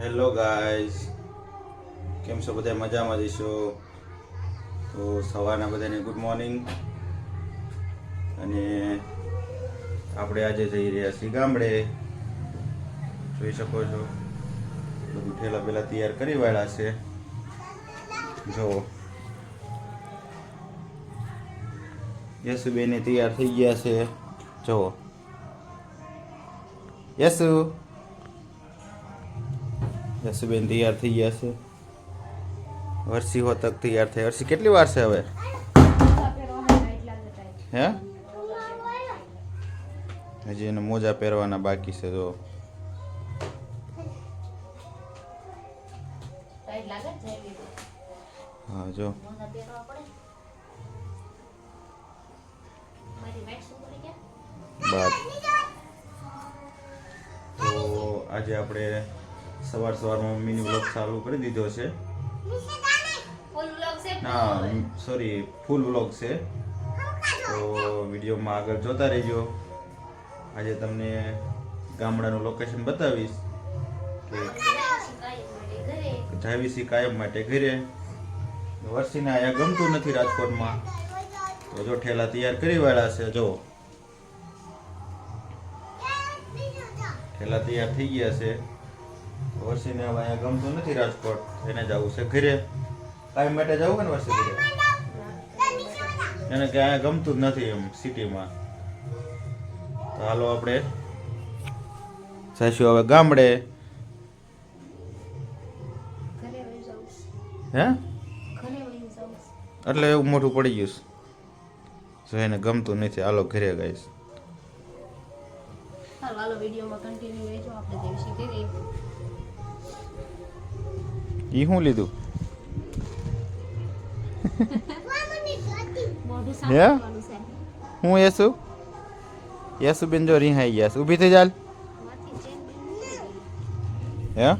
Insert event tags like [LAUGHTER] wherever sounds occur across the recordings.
Hello guys કેમ છો બધા? મજામાં જઈશો? તો સવારના બધાને ગુડ મોર્નિંગ અને આપણે આજે જઈ રહ્યા છીએ ગામડે. જોઈ શકો છો. બધું ઠેલા પહેલાં તૈયાર કરી વાળા છે. જો. યશુબેને તૈયાર થઈ ગયા છે. જુઓ યશુ યશુબેન તૈયાર થઈ ગયા છે. વર્ષી હોતક તૈયાર થઈ વર્ષી કેટલી વાર છે હવે? હે? હજી એને મોજા પહેરવાના બાકી છે, જો. હા, જો. બાદ તો આજે આપણે સવાર સવારમાં મમ્મીની વ્લોગ ચાલુ કરી દીધો છે. ના સોરી ફૂલ વ્લોગ છે. તો વિડીયોમાં આગળ જોતા રહેજો. આજે તમને ગામડાનું લોકેશન બતાવીશ કે જાવીસી કાયમ માટે ઘરે. વર્ષીને અહીંયા ગમતું નથી રાજકોટમાં. તો જો ઠેલા તૈયાર કરી વાળા છે, જો. ઠેલા તૈયાર થઈ ગયા છે. વર્ષીને હવે અહીંયા ગમતું નથી રાજકોટ. એને જવું છે ઘરે. કાંઈ માટે જવું કે ને વસી ઘરે? એને કે અહીંયા ગમતું જ નથી એમ સિટીમાં. તો હાલો આપણે જઈશું હવે ગામડે. હે? એટલે એવું મોટું પડી ગયું છે. જો એને ગમતું નથી હાલો ઘરે ગઈશ. હાલો વિડીયોમાં કન્ટિન્યુ રહેજો. આપણે દેવશી કરી ઈ શું લીધું મોઢું હે? સાફ કરવાનું છે હું યસુ યસુ બેન જો રિહાઈ ગયા છે ઊભી થઈ ચાલ માથી ચેન બેન હે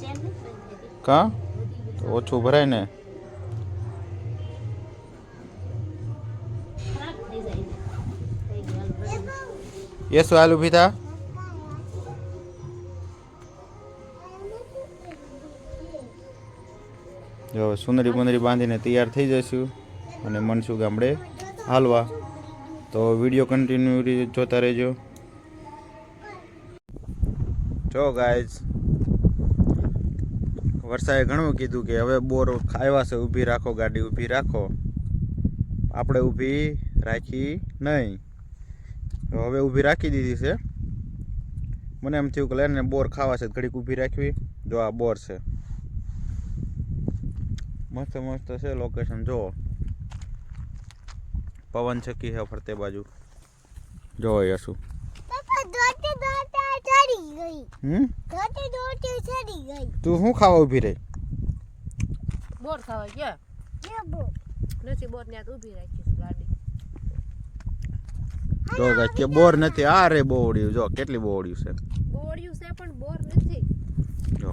ચેન નથી બંધ કા તો ઓછું ભરાય ને ખરાબ થઈ જાય છે થઈ ગયું હાલો બરાબર. યસુ હાલ ઊભી થા સુંદરી પુંદરી બાંધીને તૈયાર થઈ જઈશું અને મનસુ ગામડે હાલવા. તો વીડિયો કન્ટિન્યુ જોતા રહેજો. જો ગાઈઝ વરસાએ ઘણું કીધું કે હવે બોર આવ્યા છે ઊભી રાખો ગાડી ઊભી રાખો. આપણે ઊભી રાખી નહીં. તો હવે ઊભી રાખી દીધી છે. મને એમ થયું કે લઈને બોર ખાવા છે ઘડીક ઊભી રાખવી. જો આ બોર છે. મસ્ત મસ્ત છે લોકેશન જુઓ. પવન છકી છે ફરતે બાજુ. જો યશુ. પપ્પા દોડતે દોડતે ચડી ગઈ. હમ? દોડતે દોડતે ચડી ગઈ. તું શું ખાવા ઊભી રહી? બોર ખાવા ગયા? નથી બોર ત્યાં ઊભી રાખીશ ગાડી. જો ગાઈસ કે બોર નથી. આ રે બોવડ્યું. જો કેટલી બોવડ્યું છે. બોર્યું છે પણ બોર નથી. જો.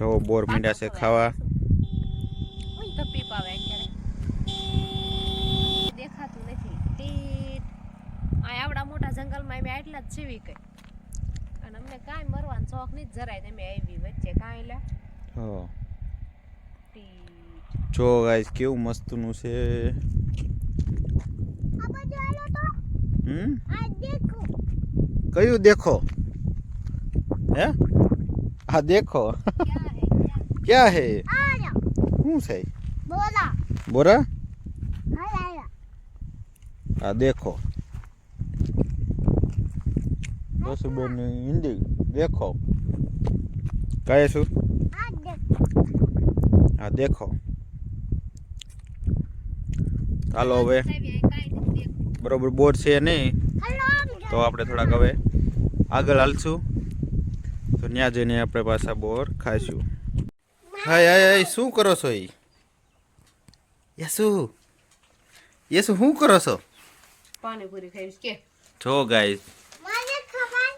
જો બોર મીંડા છે ખાવા. દેખાતું નથી. આવડા મોટા જંગલમાં અમે આટલા જ જીવી કઈ અને અમને કાંઈ મરવાનો શોખ નહીં જરાય તમે આવી વચ્ચે કાંઈ લે હા. જો ગાઈસ કેવું મસ્તનું છે. કયું દેખો? હે? આ દેખો. ક્યાં હે ક્યાં ક્યાં હે આલો શું છે બોલા બોરા હાય હાય આ દેખો બસુબેન હિન્દી દેખો કહે શું આ દેખો આ દેખો ચાલો હવે સાહેબ અહીં કાંઈ નથી દેખાતું. બરોબર બોર છે નહીં હલો તો આપણે થોડાક હવે આગળ હાલશું તો ત્યાં જઈને આપણે પાછા બોર ખાઈશું. હાય હાય હાય શું કરો છો એ યસુ યસુ શું કરો છો? પાણીપુરી ખાઈશ કે? જો ગાઈસ મને ખબર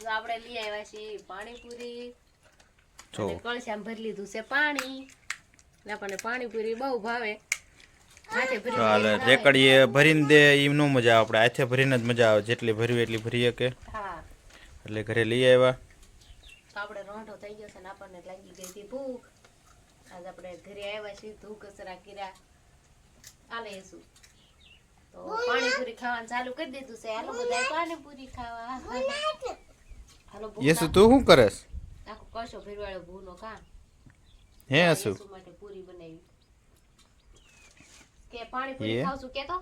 તો આપણે લઈ આવ્યા છીએ પાણીપુરી. જો. કળશામાં ભરી લીધું છે પાણી. ને આપણને પાણીપુરી બહુ ભાવે. હાથે ભરી ચાલ. રેકડીએ ભરીને દે એમ નો મજા આવે. આપણે હાથે ભરીને જ મજા આવે. જેટલી ભરવી એટલી ભરીએ કે એટલે ઘરે લઈ આવ્યા. તો આપણે રોંઢો થઈ ગયો છે ને આપણને લાગી ગઈ હતી ભૂખ. આજ આપણે ઘરે આવ્યા છીએ ધૂ કચરા કર્યા. આલે શું? તો પાણીપુરી ખાવાનું ચાલુ કરી દીધું છે. હાલો બધા પાણીપુરી ખાવા. હાલો ભૂખ યસુ તું શું કરેસ? આખો કશો ભેરવાળો ભૂનો કામ. હે આસુ માટે પૂરી બનાવી. કે પાણીપુરી ખાવ છું કે તો?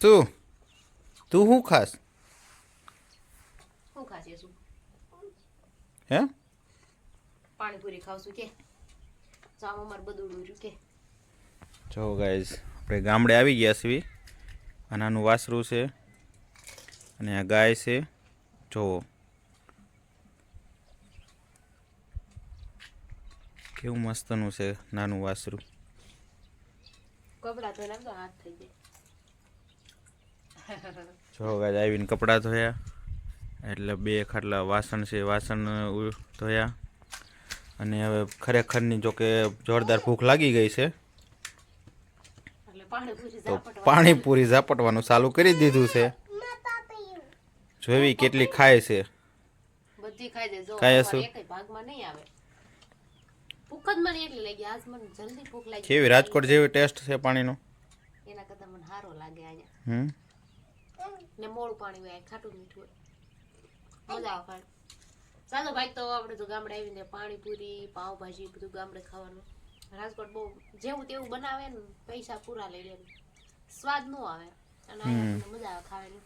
તું. તું શું ખાસ? ખાશે હે? પાણીપુરી ખાવશું કે? જામ અમાર બધું રહ્યું કે? જો ગાઈઝ આપણે ગામડે આવી ગયા છીએ. આ નાનું વાસરું છે. અને આ ગાય છે. જોવો કેવું મસ્તનું છે નાનું વાસરું. કપડા ધોયા હાથ થઈ જાય. જો ગાય આવીને કપડાં ધોયા. એટલે બે ખાટલા વાસણ છે વાસણ ધોયા અને હવે ખરેખરની જો કે જોરદાર ભૂખ લાગી ગઈ છે તો પાણીપુરી ઝાપટવાનું ચાલુ કરી દીધું છે. જોવી કેટલી ખાય છે. બધી હશું? એકેય ભાગમાં નહીં આવે. ભૂખ જ મને એટલી લાગી આજ મને જલ્દી ભૂખ લાગી કેવી રાજકોટ જેવી ટેસ્ટ છે પાણીનો? એના કરતા મને સારો લાગે અહીંયા. હમ? ને મોળું પાણી હોય ખાટું મીઠું હોય. મજા આવે ચાલો ભાઈ તો આપણે તો ગામડે આવીને પાણીપુરી પાવભાજી બધું ગામડે ખાવાનું. રાજકોટ બહુ જેવું તેવું બનાવે ને પૈસા પૂરા લઈ લે. સ્વાદ નો આવે. અને મજા આવે ખાવાની.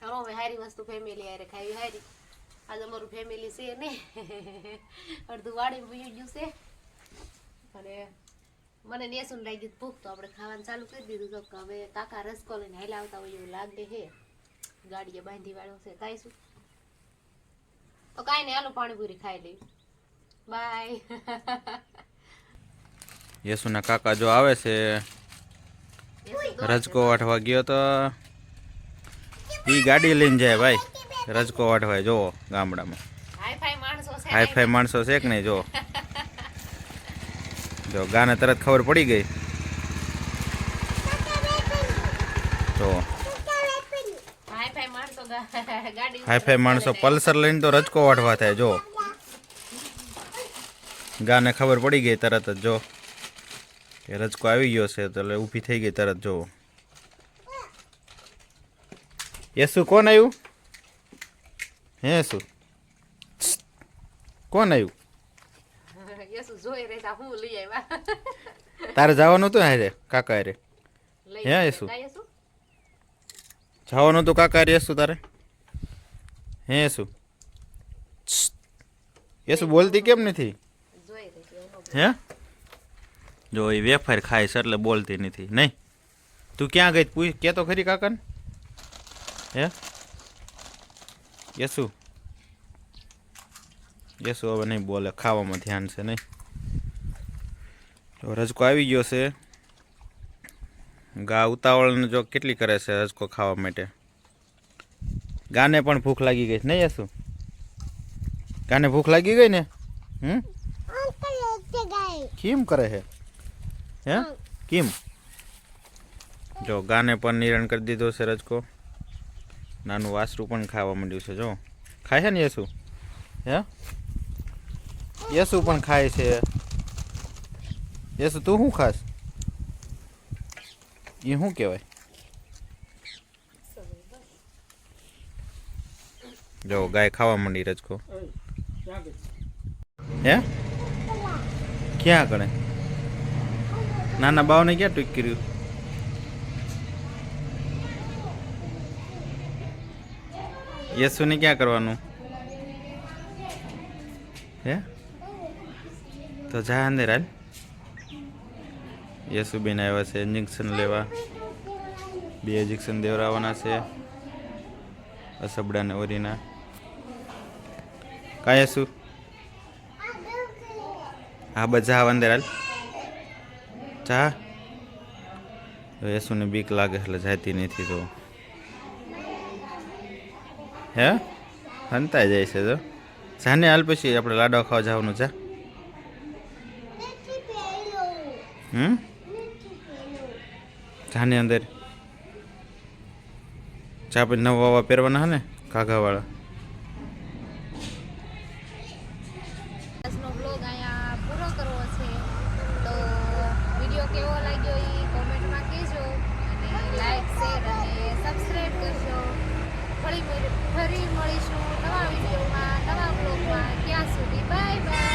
હાલો હવે હારી વસ્તુ ફેમિલી હારે ખાવી હારી. આજ અમારું ફેમિલી છે ને. અડધું વાડી વયું ગયું છે. અને મને નેસુન લાગી ભૂખ તો આપણે ખાવાનું ચાલુ કરી દીધું તો હવે કાકા રસકો લઈને હેલા આવતા હોય એવું લાગે હે ગાડીએ બાંધી વાળો છે કાંઈ શું તો કાંઈ નહીં હાલો પાણીપુરી ખાઈ લઈ બાય. [LAUGHS] યશુના કાકા જો આવે છે રજકો વાટવા ગયો તો એ ગાડી લઈને જાય ભાઈ રજકો વાટવા જોવો ગામડામાં. હાઈ ફાઈ માણસો છે હાઈ ફાઈ માણસો છે કે નહીં જો જો ગાને તરત ખબર પડી ગઈ. જો. હાઈ ફાઈ માણસો પલ્સર લઈને તો રજકો વાઢવા થાય જો. ગાને ખબર પડી ગઈ તરત જ જો. કે રજકો આવી ગયો છે તો એટલે ઊભી થઈ ગઈ તરત જો. યસુ કોણ આવ્યું હે શું કોણ આવ્યું. તારે જવાનું હતું હારે કાકા હારે. લઈ હે આવ્યા. જવાનું હતું કાકા રે શું તારે? હે શું? એ શું બોલતી કેમ નથી? હે? જો એ વેફર ખાય છે એટલે બોલતી નથી. નહીં? તું ક્યાં ગઈ? પૂછ કે તો ખરી કાકાને? હે? યસુ યસુ હવે નહીં બોલે. ખાવામાં ધ્યાન છે નહીં? તો રજકો આવી ગયો છે. ગા ઉતાવળને જો કેટલી કરે છે રજકો ખાવા માટે? ગાને પણ ભૂખ લાગી ગઈ નહીં યસુ? ગાને ભૂખ લાગી ગઈ ને? હમ? કેમ કરે છે? હે? કેમ? જો ગાને પણ નિરણ કરી દીધો છે રજકો. નાનું વાસરું પણ ખાવા માંડ્યું છે, જો. ખાય છે ને યસુ? હે? યસુ પણ ખાય છે. યસુ, તું શું ખાસ એ શું કહેવાય? જો ગાય ખાવા માંડી રજકો. હે? ક્યાં કરે નાના બાવને ક્યાં ટૂંક કર્યું? યશુને ક્યાં કરવાનું? હે? તો જા અંદર હાલ. યશુબેન આવ્યા છે ઇન્જેક્શન લેવા. બે ઇન્જેક્શન દેવરાવાના છે, અસબડા ને ઓરીના. કાંઈ યશુ હા બધા આવ અંદર હાલ. ચા યશુને બીક લાગે એટલે જાતી નથી તો. હે? હંતાઈ જાય છે તો. જાને હાલ પછી આપણે લાડવા ખાવા જવાનું છે હમ? આની અંદર. ચા પછી નવા વાવા પહેરવાના હે ને, ઘાઘાવાળા. કેવો લાગ્યો એ કોમેન્ટમાં કહેજો. અને લાઈક અને સબસ્ક્રાઈબ કરજો. ફરી ફરી મળીશું નવા વિડીયોમાં નવા બ્લોગમાં ત્યાં સુધી બાય બાય